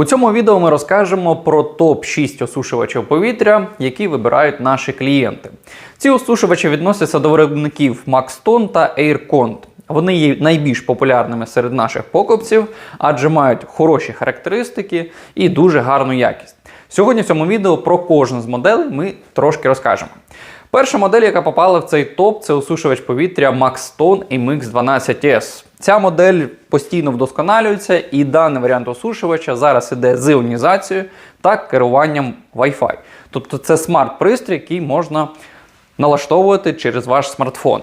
У цьому відео ми розкажемо про топ-6 осушувачів повітря, які вибирають наші клієнти. Ці осушувачі відносяться до виробників Maxton та AirCont. Вони є найбільш популярними серед наших покупців, адже мають хороші характеристики і дуже гарну якість. Сьогодні в цьому відео про кожну з моделей ми трошки розкажемо. Перша модель, яка попала в цей топ, це осушувач повітря Maxton MX12S. Ця модель постійно вдосконалюється, і даний варіант осушувача зараз іде з іонізацією та керуванням Wi-Fi. Тобто це смарт-пристрій, який можна налаштовувати через ваш смартфон.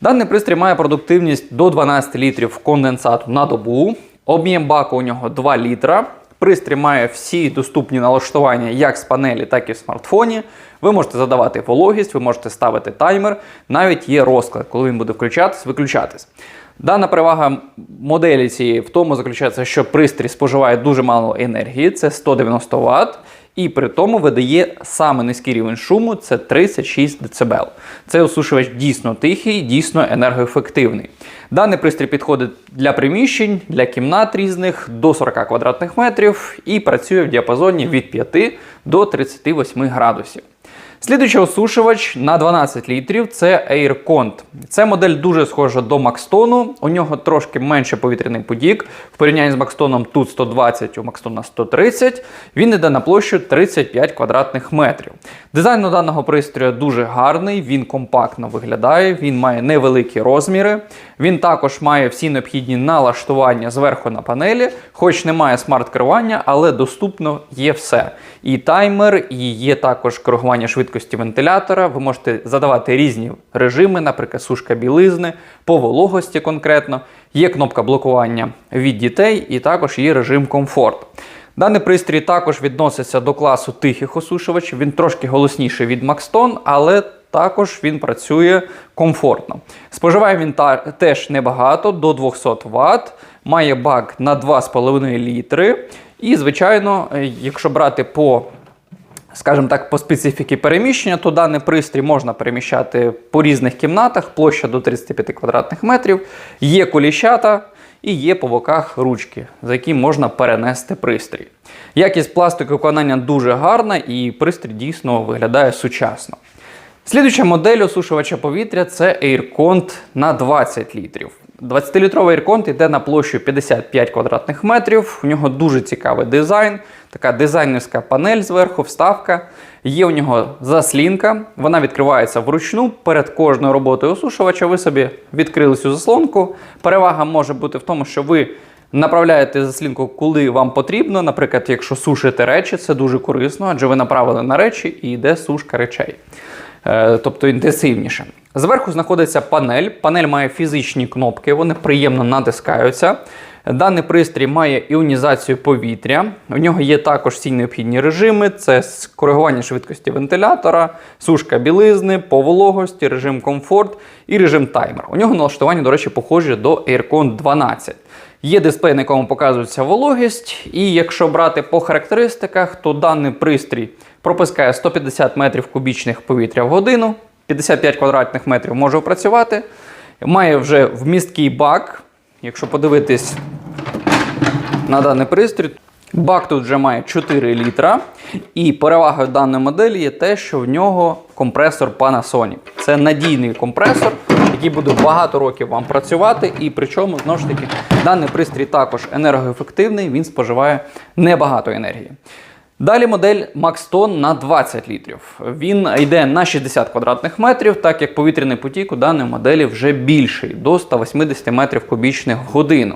Даний пристрій має продуктивність до 12 літрів конденсату на добу. Об'єм баку у нього 2 літра. Пристрій має всі доступні налаштування як з панелі, так і в смартфоні. Ви можете задавати вологість, ви можете ставити таймер. Навіть є розклад, коли він буде включатись, виключатись. Дана перевага моделі цієї в тому заключається, що пристрій споживає дуже мало енергії, це 190 Вт, і при тому видає саме низький рівень шуму це 36 дБ. Цей осушувач дійсно тихий, дійсно енергоефективний. Даний пристрій підходить для приміщень, для кімнат різних до 40 квадратних метрів і працює в діапазоні від 5 до 38 градусів. Слідуючий осушувач на 12 літрів це AirCont. Це модель дуже схожа до Maxton. У нього трошки менше повітряний потік. В порівнянні з Maxton тут 120, у Maxton 130. Він йде на площу 35 квадратних метрів. Дизайн у даного пристрою дуже гарний, він компактно виглядає, він має невеликі розміри. Він також має всі необхідні налаштування зверху на панелі, хоч немає смарт-керування, але доступно є все. І таймер, і є також коригування швидкості вентилятора. Ви можете задавати різні режими, наприклад, сушка білизни, по вологості конкретно. Є кнопка блокування від дітей, і також є режим комфорт. Даний пристрій також відноситься до класу тихих осушувачів. Він трошки голосніший від Maxton, але також він працює комфортно. Споживає він та, теж небагато, до 200 Вт, має бак на 2,5 літри. І, звичайно, якщо брати по Скажімо так, по специфіки переміщення, то даний пристрій можна переміщати по різних кімнатах, площа до 35 квадратних метрів, є коліщата і є по боках ручки, за які можна перенести пристрій. Якість пластику виконання дуже гарна і пристрій дійсно виглядає сучасно. Слідуюча модель осушувача повітря це AirCont на 20 літрів. 20-літровий AirCont йде на площу 55 квадратних метрів. У нього дуже цікавий дизайн, така дизайнерська панель зверху, вставка. Є у нього заслінка, вона відкривається вручну. Перед кожною роботою осушувача ви собі відкрили цю заслонку. Перевага може бути в тому, що ви направляєте заслінку, коли вам потрібно. Наприклад, якщо сушите речі, це дуже корисно, адже ви направили на речі і йде сушка речей. Е, тобто інтенсивніше. Зверху знаходиться панель. Панель має фізичні кнопки, вони приємно натискаються. Даний пристрій має іонізацію повітря. У нього є також всі необхідні режими: це коригування швидкості вентилятора, сушка білизни, по вологості, режим комфорт і режим таймер. У нього налаштування, до речі, похоже до AirCon 12. Є дисплей, на якому показується вологість, і якщо брати по характеристиках, то даний пристрій пропускає 150 метрів кубічних повітря в годину, 55 квадратних метрів може опрацювати. Має вже вмісткий бак. Якщо подивитись на даний пристрій, бак тут вже має 4 літра. І перевагою даної моделі є те, що в нього компресор Panasonic. Це надійний компресор, який буде багато років вам працювати. І причому, знову ж таки, даний пристрій також енергоефективний, він споживає небагато енергії. Далі модель Maxton на 20 літрів. Він йде на 60 квадратних метрів, так як повітряний потік у даної моделі вже більший до 180 метрів кубічних в годину.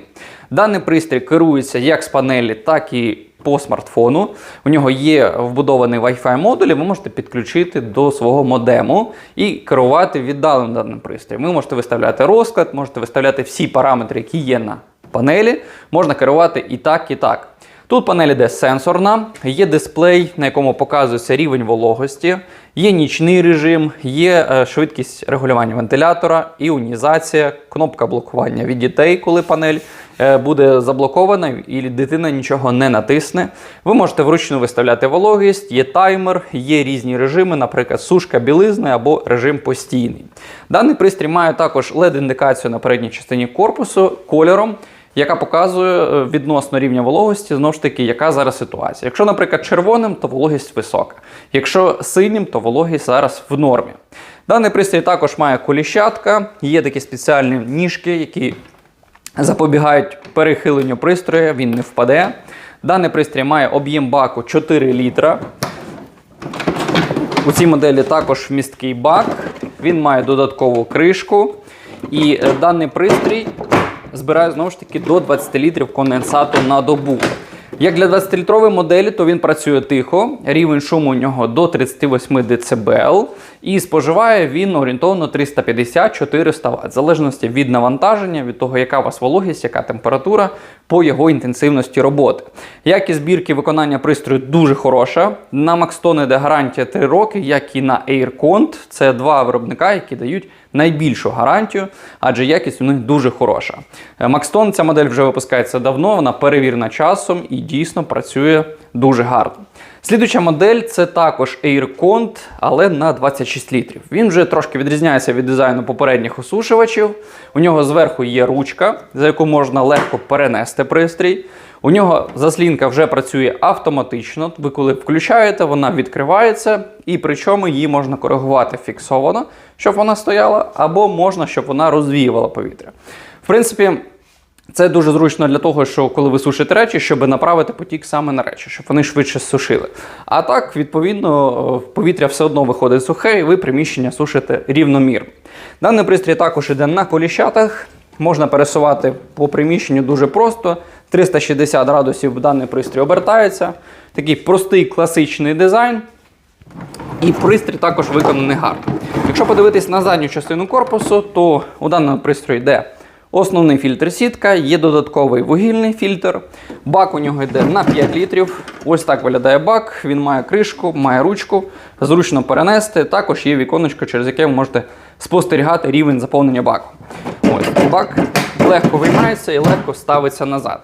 Даний пристрій керується як з панелі, так і по смартфону. У нього є вбудований Wi-Fi модуль, і ви можете підключити до свого модему і керувати віддаленим даним пристроєм. Ви можете виставляти розклад, можете виставляти всі параметри, які є на панелі. Можна керувати і так, і так. Тут панель іде сенсорна, є дисплей, на якому показується рівень вологості, є нічний режим, є е, швидкість регулювання вентилятора, іонізація, кнопка блокування від дітей, коли панель е, буде заблокована і дитина нічого не натисне. Ви можете вручну виставляти вологість, є таймер, є різні режими, наприклад, сушка білизни або режим постійний. Даний пристрій має також LED-індикацію на передній частині корпусу кольором. Яка показує е, відносно рівня вологості, знову ж таки, яка зараз ситуація. Якщо, наприклад, червоним, то вологість висока. Якщо синім, то вологість зараз в нормі. Даний пристрій також має коліщатка, є такі спеціальні ніжки, які запобігають перехиленню пристрою, він не впаде. Даний пристрій має об'єм баку 4 літра. У цій моделі також місткий бак, він має додаткову кришку. І е, даний пристрій збирає знову ж таки до 20 літрів конденсату на добу. Як для 20-літрової моделі, то він працює тихо, рівень шуму у нього до 38 дБ, і споживає він орієнтовно 350-400 Вт, в залежності від навантаження, від того, яка у вас вологість, яка температура, по його інтенсивності роботи. Якість збірки виконання пристрою дуже хороша. На Maxton йде гарантія 3 роки, як і на AirCont. Це два виробника, які дають найбільшу гарантію, адже якість у них дуже хороша. Е, Maxton ця модель вже випускається давно, вона перевірена часом і дійсно працює дуже гарно. Слідуюча модель це також AirCont, але на 26 літрів. Він вже трошки відрізняється від дизайну попередніх осушувачів. У нього зверху є ручка, за яку можна легко перенести пристрій. У нього заслінка вже працює автоматично. Ви коли включаєте, вона відкривається, і причому її можна коригувати фіксовано, щоб вона стояла, або можна, щоб вона розвіювала повітря. В принципі. Це дуже зручно для того, що коли ви сушите речі, щоб направити потік саме на речі, щоб вони швидше сушили. А так, відповідно, повітря все одно виходить сухе, і ви приміщення сушите рівномірно. Даний пристрій також іде на коліщатах. Можна пересувати по приміщенню дуже просто. 360 градусів даний пристрій обертається. Такий простий класичний дизайн. І пристрій також виконаний гарно. Якщо подивитись на задню частину корпусу, то у даному пристрої йде основний фільтр сітка, є додатковий вугільний фільтр. Бак у нього йде на 5 літрів. Ось так виглядає бак. Він має кришку, має ручку, зручно перенести. Також є віконечко, через яке ви можете спостерігати рівень заповнення баку. Ось бак легко виймається і легко ставиться назад.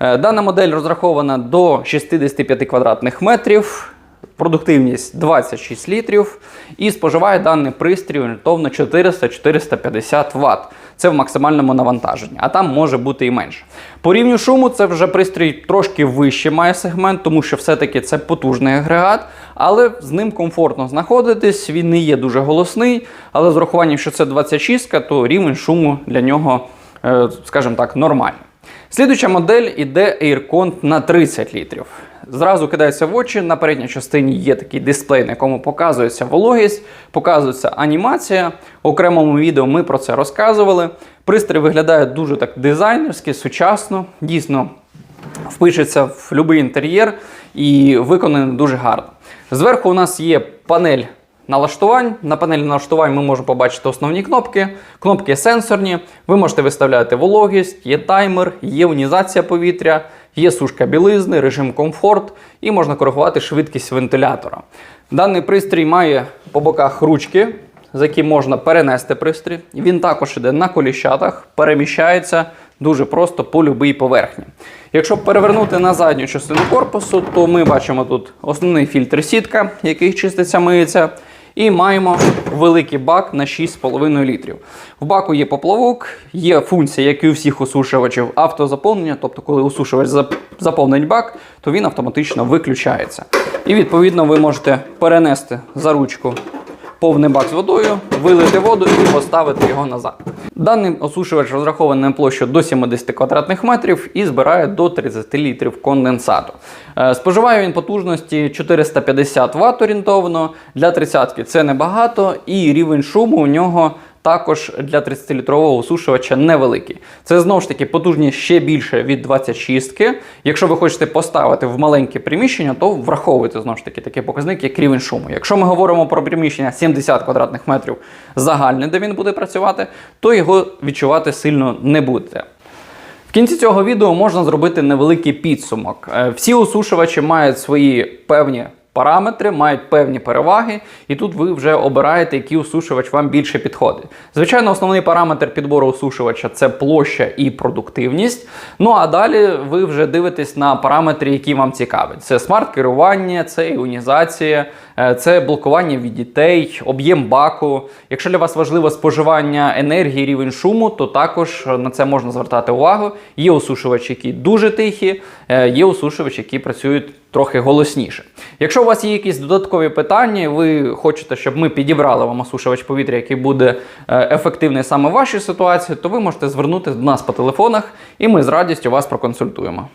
Е, Дана модель розрахована до 65 квадратних метрів продуктивність 26 літрів і споживає даний пристрій орієнтовно 400-450 Вт. Це в максимальному навантаженні, а там може бути і менше. По рівню шуму це вже пристрій трошки вище має сегмент, тому що все-таки це потужний агрегат, але з ним комфортно знаходитись. Він не є дуже голосний, але з урахуванням, що це 26, то рівень шуму для нього, е, скажімо так, нормальний. Слідуюча модель іде AirCont на 30 літрів. Зразу кидається в очі. На передній частині є такий дисплей, на якому показується вологість, показується анімація. В окремому відео ми про це розказували. Пристрій виглядає дуже так дизайнерськи, сучасно, дійсно впишеться в будь-який інтер'єр і виконаний дуже гарно. Зверху у нас є панель налаштувань. На панелі налаштувань ми можемо побачити основні кнопки. Кнопки сенсорні. Ви можете виставляти вологість, є таймер, є унізація повітря, є сушка білизни, режим комфорт і можна коригувати швидкість вентилятора. Даний пристрій має по боках ручки, за які можна перенести пристрій. Він також іде на коліщатах, переміщається дуже просто по будь-якій поверхні. Якщо перевернути на задню частину корпусу, то ми бачимо тут основний фільтр сітка, який чиститься, миється. І маємо великий бак на 6,5 літрів. В баку є поплавок, є функція, як і у всіх осушувачів, автозаповнення. Тобто, коли осушувач заповнить бак, то він автоматично виключається. І відповідно ви можете перенести за ручку повний бак з водою, вилити воду і поставити його назад. Даний осушувач розрахований на площу до 70 квадратних метрів і збирає до 30 літрів конденсату. Е, Споживає він потужності 450 Вт орієнтовно. Для 30 це небагато, і рівень шуму у нього також для 30-літрового осушувача невеликий. Це знову ж таки потужність ще більше від 26-ки. Якщо ви хочете поставити в маленьке приміщення, то враховуйте знову ж таки такий показник, як рівень шуму. Якщо ми говоримо про приміщення 70 квадратних метрів загальне, де він буде працювати, то його відчувати сильно не будете. В кінці цього відео можна зробити невеликий підсумок. Е, Всі осушувачі мають свої певні параметри мають певні переваги, і тут ви вже обираєте, який осушувач вам більше підходить. Звичайно, основний параметр підбору осушувача це площа і продуктивність. Ну а далі ви вже дивитесь на параметри, які вам цікавлять. Це смарт-керування, це іонізація, це блокування від дітей, об'єм баку. Якщо для вас важливо споживання енергії, рівень шуму, то також на це можна звертати увагу. Є осушувачі, які дуже тихі, е, є осушувачі, які працюють трохи голосніше. Якщо у вас є якісь додаткові питання, ви хочете, щоб ми підібрали вам осушувач повітря, який буде е, ефективний саме в вашій ситуації, то ви можете звернутися до нас по телефонах, і ми з радістю вас проконсультуємо.